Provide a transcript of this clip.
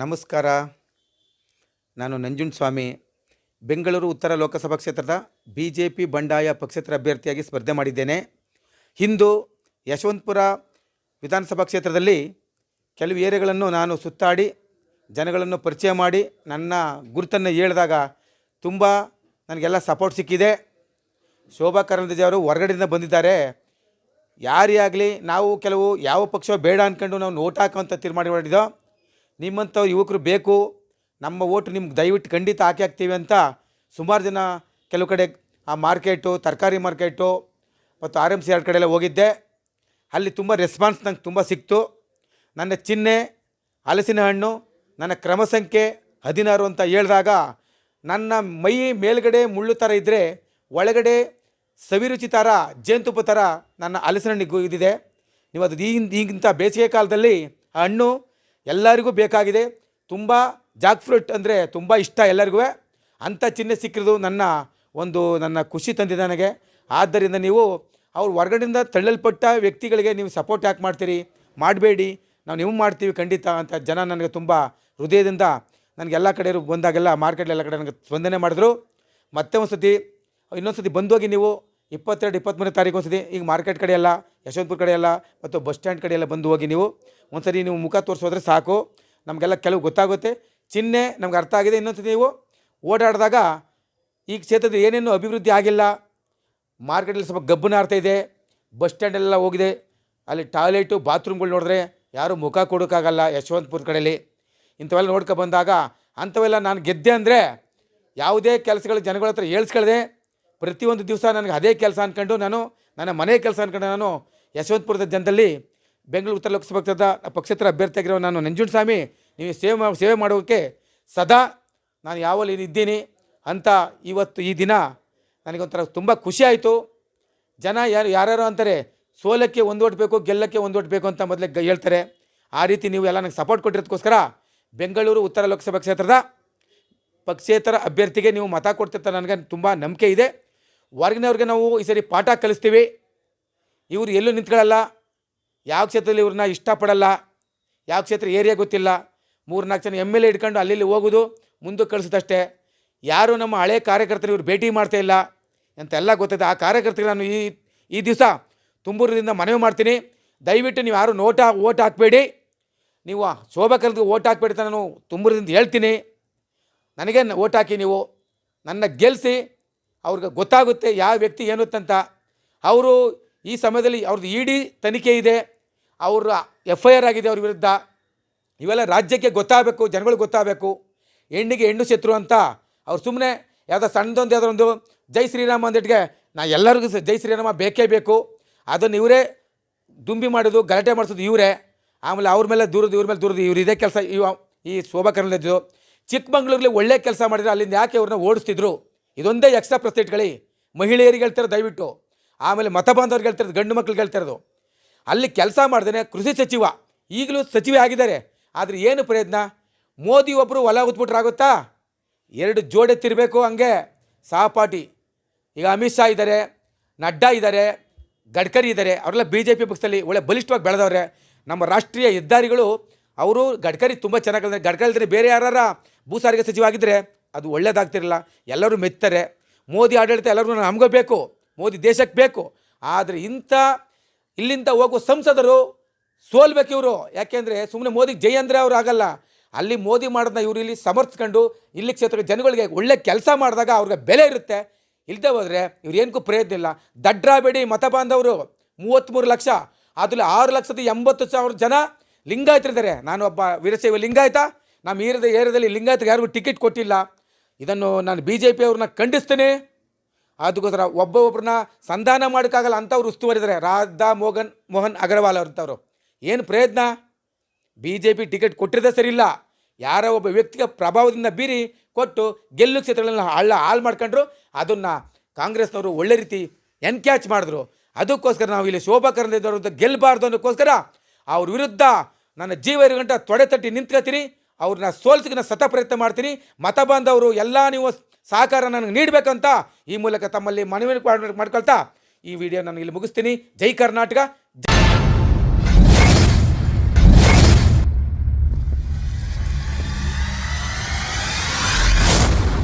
ನಮಸ್ಕಾರ. ನಾನು ನಂಜುಂಡಸ್ವಾಮಿ ಬೆಂಗಳೂರು ಉತ್ತರ ಲೋಕಸಭಾ ಕ್ಷೇತ್ರದ ಬಿ ಜೆ ಪಿ ಬಂಡಾಯ ಪಕ್ಷೇತರ ಅಭ್ಯರ್ಥಿಯಾಗಿ ಸ್ಪರ್ಧೆ ಮಾಡಿದ್ದೇನೆ. ಇಂದು ಯಶವಂತಪುರ ವಿಧಾನಸಭಾ ಕ್ಷೇತ್ರದಲ್ಲಿ ಕೆಲವು ಏರಿಯಾಗಳನ್ನು ನಾನು ಸುತ್ತಾಡಿ, ಜನಗಳನ್ನು ಪರಿಚಯ ಮಾಡಿ, ನನ್ನ ಗುರುತನ್ನು ಹೇಳಿದಾಗ ತುಂಬ ನನಗೆಲ್ಲ ಸಪೋರ್ಟ್ ಸಿಕ್ಕಿದೆ. ಶೋಭಾ ಕರಂದ್ಲಾಜೆ ಅವರು ಹೊರಗಡೆಯಿಂದ ಬಂದಿದ್ದಾರೆ. ಯಾರೇ ಆಗಲಿ ನಾವು ಕೆಲವು ಯಾವ ಪಕ್ಷ ಬೇಡ ಅಂದ್ಕೊಂಡು ನಾವು ನೋಟ್ ಹಾಕುವಂಥ ತೀರ್ಮಾನ ಮಾಡಿದ್ದೋ ನಿಮ್ಮಂಥ ಯುವಕರು ಬೇಕು. ನಮ್ಮ ಓಟು ನಿಮ್ಗೆ ದಯವಿಟ್ಟು ಖಂಡಿತ ಹಾಕಿ ಹಾಕ್ತೀವಿ ಅಂತ ಸುಮಾರು ಜನ ಕೆಲವು ಕಡೆ ಆ ಮಾರ್ಕೆಟು, ತರಕಾರಿ ಮಾರ್ಕೆಟು ಮತ್ತು ಆರ್ ಎಂ ಸಿ ಎರಡು ಕಡೆ ಎಲ್ಲ ಹೋಗಿದ್ದೆ. ಅಲ್ಲಿ ತುಂಬ ರೆಸ್ಪಾನ್ಸ್ ನಂಗೆ ತುಂಬ ಸಿಕ್ತು. ನನ್ನ ಚಿಹ್ನೆ, ಹಲಸಿನ ಹಣ್ಣು, ನನ್ನ ಕ್ರಮ ಸಂಖ್ಯೆ ಹದಿನಾರು ಅಂತ ಹೇಳಿದಾಗ ನನ್ನ ಮೈ ಮೇಲ್ಗಡೆ ಮುಳ್ಳು ಥರ ಇದ್ದರೆ ಒಳಗಡೆ ಸವಿರುಚಿ ಥರ, ಜೇನುತುಪ್ಪ ಥರ ನನ್ನ ಹಲಸಿನ ಹಣ್ಣಿಗೂ ಇದಿದೆ. ನೀವು ಅದು ಈಗಿಂತ ಬೇಸಿಗೆ ಕಾಲದಲ್ಲಿ ಆ ಹಣ್ಣು ಎಲ್ಲರಿಗೂ ಬೇಕಾಗಿದೆ. ತುಂಬ ಜಾಕ್ ಫ್ರೂಟ್ ಅಂದರೆ ತುಂಬ ಇಷ್ಟ ಎಲ್ಲರಿಗೂ. ಅಂಥ ಚಿಹ್ನೆ ಸಿಕ್ಕಿರೋದು ನನ್ನ ಒಂದು ನನ್ನ ಖುಷಿ ತಂದಿದೆ ನನಗೆ. ಆದ್ದರಿಂದ ನೀವು ಅವ್ರು ಹೊರಗಡೆಯಿಂದ ತಳ್ಳಲ್ಪಟ್ಟ ವ್ಯಕ್ತಿಗಳಿಗೆ ನೀವು ಸಪೋರ್ಟ್ ಯಾಕೆ ಮಾಡ್ತೀರಿ? ಮಾಡಬೇಡಿ. ನಾವು ನೀವು ಮಾಡ್ತೀವಿ ಖಂಡಿತ ಅಂತ ಜನ ನನಗೆ ತುಂಬ ಹೃದಯದಿಂದ ನನಗೆ ಎಲ್ಲ ಕಡೆ ಬಂದಾಗೆಲ್ಲ ಮಾರ್ಕೆಟ್ ಎಲ್ಲ ಕಡೆ ನನಗೆ ಸ್ಪಂದನೆ ಮಾಡಿದ್ರು. ಮತ್ತೆ ಒಂದು ಸತಿ ಇನ್ನೊಂದು ಸತಿ ಬಂದೋಗಿ ನೀವು ಇಪ್ಪತ್ತೆರಡು ಇಪ್ಪತ್ತ್ಮೂರನೇ ತಾರೀಕು ಒಂದು ಸತಿ ಈಗ ಮಾರ್ಕೆಟ್ ಕಡೆ ಎಲ್ಲ ಯಶವಂತಪುರ ಕಡೆ ಎಲ್ಲ ಮತ್ತು ಬಸ್ ಸ್ಟ್ಯಾಂಡ್ ಕಡೆ ಎಲ್ಲ ಬಂದು ಹೋಗಿ ನೀವು ಒಂದ್ಸರಿ ನೀವು ಮುಖ ತೋರಿಸೋದ್ರೆ ಸಾಕು. ನಮಗೆಲ್ಲ ಕೆಲವು ಗೊತ್ತಾಗುತ್ತೆ. ಚಿಹ್ನೆ ನಮ್ಗೆ ಅರ್ಥ ಆಗಿದೆ. ಇನ್ನೊಂದು ನೀವು ಓಡಾಡಿದಾಗ ಈ ಕ್ಷೇತ್ರದ ಏನೇನು ಅಭಿವೃದ್ಧಿ ಆಗಿಲ್ಲ. ಮಾರ್ಕೆಟಲ್ಲಿ ಸ್ವಲ್ಪ ಗಬ್ಬನ ಇದೆ. ಬಸ್ ಸ್ಟ್ಯಾಂಡೆಲ್ಲ ಹೋಗಿದೆ. ಅಲ್ಲಿ ಟಾಯ್ಲೆಟು, ಬಾತ್ರೂಮ್ಗಳು ನೋಡಿದ್ರೆ ಯಾರೂ ಮುಖ ಕೊಡೋಕ್ಕಾಗಲ್ಲ ಯಶವಂತಪುರ ಕಡೆಯಲ್ಲಿ. ಇಂಥವೆಲ್ಲ ನೋಡ್ಕೊ ಬಂದಾಗ ಅಂಥವೆಲ್ಲ ನಾನು ಗೆದ್ದೆ ಅಂದರೆ ಯಾವುದೇ ಕೆಲಸಗಳು ಜನಗಳ ಹತ್ರ ಹೇಳ್ಸ್ಕೊಳ್ಳದೆ ಪ್ರತಿಯೊಂದು ದಿವಸ ನನಗೆ ಅದೇ ಕೆಲಸ ಅಂದ್ಕೊಂಡು ನಾನು, ನನ್ನ ಮನೆ ಕೆಲಸ ಅಂದ್ಕೊಂಡು ನಾನು ಯಶವಂತಪುರದ ಜನದಲ್ಲಿ ಬೆಂಗಳೂರು ಉತ್ತರ ಲೋಕಸಭಾ ಕ್ಷೇತ್ರದ ಪಕ್ಷೇತರ ಅಭ್ಯರ್ಥಿಯಾಗಿರೋ ನಾನು ನಂಜುಂಡಸ್ವಾಮಿ ನೀವು ಸೇವೆ ಸೇವೆ ಮಾಡೋಕ್ಕೆ ಸದಾ ನಾನು ಯಾವಲ್ಲಿ ಇದ್ದೀನಿ ಅಂತ ಇವತ್ತು ಈ ದಿನ ನನಗೊಂಥರ ತುಂಬ ಖುಷಿ ಆಯಿತು. ಜನ ಯಾರು, ಯಾರ್ಯಾರು ಅಂತಾರೆ, ಸೋಲಕ್ಕೆ ಒಂದು ಓಟ್ ಬೇಕು, ಗೆಲ್ಲಕ್ಕೆ ಒಂದು ಓಟ್ ಬೇಕು ಅಂತ ಮೊದಲೇ ಹೇಳ್ತಾರೆ. ಆ ರೀತಿ ನೀವು ಎಲ್ಲ ನನಗೆ ಸಪೋರ್ಟ್ ಕೊಟ್ಟಿರೋದಕ್ಕೋಸ್ಕರ ಬೆಂಗಳೂರು ಉತ್ತರ ಲೋಕಸಭಾ ಕ್ಷೇತ್ರದ ಪಕ್ಷೇತರ ಅಭ್ಯರ್ಥಿಗೆ ನೀವು ಮತ ಕೊಡ್ತಿರ್ತಾರೆ ನನಗೆ ತುಂಬ ನಂಬಿಕೆ ಇದೆ. ಹೊರಗಿನವ್ರಿಗೆ ನಾವು ಈ ಸರಿ ಪಾಠ ಕಲಿಸ್ತೀವಿ. ಇವರು ಎಲ್ಲೂ ನಿಂತ್ಕೊಳ್ಳಲ್ಲ. ಯಾವ ಕ್ಷೇತ್ರದಲ್ಲಿ ಇವ್ರನ್ನ ಇಷ್ಟಪಡಲ್ಲ. ಯಾವ ಕ್ಷೇತ್ರ ಏರಿಯಾ ಗೊತ್ತಿಲ್ಲ. ಮೂರು ನಾಲ್ಕು ಜನ ಎಂ ಎಲ್ ಎ ಇಟ್ಕೊಂಡು ಅಲ್ಲಿ ಹೋಗೋದು, ಮುಂದಕ್ಕೆ ಕಳಿಸುತ್ತಷ್ಟೇ ಯಾರು ನಮ್ಮ ಹಳೆ ಕಾರ್ಯಕರ್ತರು ಇವ್ರು ಭೇಟಿ ಮಾಡ್ತಾ ಇಲ್ಲ. ಅಂತೆಲ್ಲ ಗೊತ್ತಿದೆ ಆ ಕಾರ್ಯಕರ್ತರಿಗೆ ನಾನು ಈ ಈ ದಿವಸ ತುಂಬೂರದಿಂದ ಮನವಿ ಮಾಡ್ತೀನಿ. ದಯವಿಟ್ಟು ನೀವು ಯಾರು ನೋಟ, ಓಟ್ ಹಾಕಬೇಡಿ. ನೀವು ಶೋಭಾ ಕಲ್ಗೆ ಓಟ್ ಹಾಕಬೇಡಿ ಅಂತ ನಾನು ತುಂಬೂರದಿಂದ ಹೇಳ್ತೀನಿ. ನನಗೆ ಓಟ್ ಹಾಕಿ ನೀವು ನನ್ನ ಗೆಲ್ಲಿಸಿ ಅವ್ರಿಗೆ ಗೊತ್ತಾಗುತ್ತೆ ಯಾವ ವ್ಯಕ್ತಿ ಏನುತ್ತಂತ ಅವರು ಈ ಸಮಯದಲ್ಲಿ ಅವ್ರದ್ದು ಇ ಡಿ ತನಿಖೆ ಇದೆ, ಅವರ ಎಫ್ ಐ ಆರ್ ಆಗಿದೆ ಅವ್ರ ವಿರುದ್ಧ. ಇವೆಲ್ಲ ರಾಜ್ಯಕ್ಕೆ ಗೊತ್ತಾಗಬೇಕು, ಜನಗಳಿಗೆ ಗೊತ್ತಾಗಬೇಕು. ಹೆಣ್ಣಿಗೆ ಹೆಣ್ಣು ಶತ್ರು ಅಂತ ಅವ್ರು ಸುಮ್ಮನೆ ಯಾವುದೋ ಸಣ್ಣದೊಂದು, ಯಾವುದೋ ಒಂದು ಜೈ ಶ್ರೀರಾಮ ಅಂದಿಟ್ಗೆ ನಾ ಎಲ್ಲರಿಗೂ ಜೈ ಶ್ರೀರಾಮ ಬೇಕೇ ಬೇಕು. ಅದನ್ನು ಇವರೇ ದುಂಬಿ ಮಾಡೋದು, ಗಲಾಟೆ ಮಾಡಿಸೋದು ಇವರೇ. ಆಮೇಲೆ ಅವ್ರ ಮೇಲೆ ದೂರದು, ಇವ್ರ ಮೇಲೆ ದೂರದು, ಇವ್ರು ಇದೇ ಕೆಲಸ, ಇವ, ಈ ಶೋಭಾ ಕರಂದ್ಲಾಜು. ಚಿಕ್ಕಮಂಗ್ಳೂರಲ್ಲಿ ಒಳ್ಳೆ ಕೆಲಸ ಮಾಡಿದರೆ ಅಲ್ಲಿಂದ ಯಾಕೆ ಅವ್ರನ್ನ ಓಡಿಸ್ತಿದ್ರು? ಇದೊಂದೇ ಎಕ್ಸ್ಟ್ರಾ ಪ್ರಸ್ಟೇಟ್ಗಳಿ ಮಹಿಳೆಯರಿಗೆ ಹೇಳ್ತಾರೆ ದಯವಿಟ್ಟು. ಆಮೇಲೆ ಮತ ಬಾಂಧವ್ರಿಗೆ ಹೇಳ್ತಿರೋದು, ಗಂಡು ಮಕ್ಳು ಹೇಳ್ತಿರೋದು. ಅಲ್ಲಿ ಕೆಲಸ ಮಾಡಿದ್ರೆ ಕೃಷಿ ಸಚಿವ. ಈಗಲೂ ಸಚಿವೆ ಆಗಿದ್ದಾರೆ. ಆದರೆ ಏನು ಪ್ರಯತ್ನ? ಮೋದಿ ಒಬ್ಬರು ಹೊಲ ಉತ್ಬಿಟ್ರಾಗುತ್ತಾ ಎರಡು ಜೋಡೆ ತಿರಬೇಕು ಹಂಗೆ. ಸಹಪಾಠಿ. ಈಗ ಅಮಿತ್ ಶಾ ಇದ್ದಾರೆ, ನಡ್ಡಾ ಇದ್ದಾರೆ, ಗಡ್ಕರಿ ಇದ್ದಾರೆ. ಅವರೆಲ್ಲ ಬಿ ಜೆ ಪಿ ಪಕ್ಷದಲ್ಲಿ ಒಳ್ಳೆ ಬಲಿಷ್ಠವಾಗಿ ಬೆಳೆದವ್ರೆ. ನಮ್ಮ ರಾಷ್ಟ್ರೀಯ ಹೆದ್ದಾರಿಗಳು, ಅವರು ಗಡ್ಕರಿ ತುಂಬ ಚೆನ್ನಾಗಿ ಗಡ್ಕರಿ ಇದ್ದರೆ ಬೇರೆ ಯಾರ ಭೂ ಸಾರಿಗೆ ಸಚಿವ ಆಗಿದ್ದರೆ ಅದು ಒಳ್ಳೇದಾಗ್ತಿರಲ್ಲ. ಎಲ್ಲರೂ ಮೆತ್ತಾರೆ ಮೋದಿ ಆಡಳಿತ ಎಲ್ಲರೂ ನಮಗೂ ಬೇಕು. ಮೋದಿ ದೇಶಕ್ಕೆ ಬೇಕು. ಆದರೆ ಇಂಥ, ಇಲ್ಲಿಂದ ಹೋಗುವ ಸಂಸದರು ಸೋಲ್ಬೇಕು ಇವರು. ಯಾಕೆಂದರೆ ಸುಮ್ಮನೆ ಮೋದಿ ಜೈ ಅಂದರೆ ಅವ್ರು ಆಗಲ್ಲ. ಅಲ್ಲಿ ಮೋದಿ ಮಾಡೋದನ್ನ ಇವರು ಇಲ್ಲಿ ಸಮರ್ಥಿಸ್ಕೊಂಡು ಇಲ್ಲಿ ಕ್ಷೇತ್ರದ ಜನಗಳಿಗೆ ಒಳ್ಳೆ ಕೆಲಸ ಮಾಡಿದಾಗ ಅವ್ರಿಗೆ ಬೆಲೆ ಇರುತ್ತೆ. ಇಲ್ಲದೆ ಹೋದರೆ ಇವ್ರೇನಕ್ಕೂ ಪ್ರಯತ್ನ ಇಲ್ಲ. ದಡ್ರಾಬೇಡಿ ಮತ ಬಾಂಧವರು. ಮೂವತ್ತ್ಮೂರು ಲಕ್ಷ. ಅದರಲ್ಲಿ ಆರು ಲಕ್ಷದ ಎಂಬತ್ತು ಸಾವಿರ ಜನ ಲಿಂಗಾಯತರಿದ್ದಾರೆ. ನಾನು ಒಬ್ಬ ವೀರಶೈವ ಲಿಂಗಾಯತ. ನಮ್ಮ ಏರಿಯಾದ ಏರಿಯಾದಲ್ಲಿ ಲಿಂಗಾಯತರಿಗೆ ಯಾರಿಗೂ ಟಿಕೆಟ್ ಕೊಟ್ಟಿಲ್ಲ. ಇದನ್ನು ನಾನು ಬಿ ಜೆ ಪಿ ಅವ್ರನ್ನ ಖಂಡಿಸ್ತೀನಿ. ಅದಕ್ಕೋಸ್ಕರ ಒಬ್ಬೊಬ್ಬರನ್ನ ಸಂಧಾನ ಮಾಡೋಕ್ಕಾಗಲ್ಲ ಅಂಥವ್ರು ಉಸ್ತುವರಿದ್ದಾರೆ ರಾಧಾ ಮೋಹನ್ ಮೋಹನ್ ಅಗರ್ವಾಲ್ ಅವ್ರಂಥವ್ರು. ಏನು ಪ್ರಯತ್ನ? ಬಿ ಜೆ ಪಿ ಟಿಕೆಟ್ ಕೊಟ್ಟಿರೋದೇ ಸರಿ ಇಲ್ಲ. ಯಾರೋ ಒಬ್ಬ ವ್ಯಕ್ತಿಗೆ ಪ್ರಭಾವದಿಂದ ಬೀರಿ ಕೊಟ್ಟು ಗೆಲ್ಲು ಕ್ಷೇತ್ರಗಳನ್ನ ಹಳ್ಳ ಹಾಳು ಮಾಡ್ಕೊಂಡ್ರು. ಅದನ್ನು ಕಾಂಗ್ರೆಸ್ನವರು ಒಳ್ಳೆ ರೀತಿ ಎನ್ಕ್ಯಾಚ್ ಮಾಡಿದ್ರು. ಅದಕ್ಕೋಸ್ಕರ ನಾವು ಇಲ್ಲಿ ಶೋಭಾ ಕರಂದ್ಲಾಜೆ ಗೆಲ್ಲಬಾರ್ದು ಅನ್ನೋಕ್ಕೋಸ್ಕರ ಅವ್ರ ವಿರುದ್ಧ ನನ್ನ ಜೀವ ಇರುಗಂಟ ತೊಡೆ ತಟ್ಟಿ ನಿಂತ್ಕೋತೀನಿ. ಅವ್ರನ್ನ ಸೋಲ್ಸಿಗೆ ನಾನು ಸತ ಪ್ರಯತ್ನ ಮಾಡ್ತೀನಿ. ಮತ ಬಾಂಧವರು ಎಲ್ಲ ನೀವು ಸಹಕಾರ ನನಗೆ ನೀಡಬೇಕಂತ ಈ ಮೂಲಕ ತಮ್ಮಲ್ಲಿ ಮನವಿ ಮಾಡ್ಕೊಳ್ತಾ ಈ ವಿಡಿಯೋ ನಾನು ಇಲ್ಲಿ ಮುಗಿಸ್ತೀನಿ. ಜೈ ಕರ್ನಾಟಕ.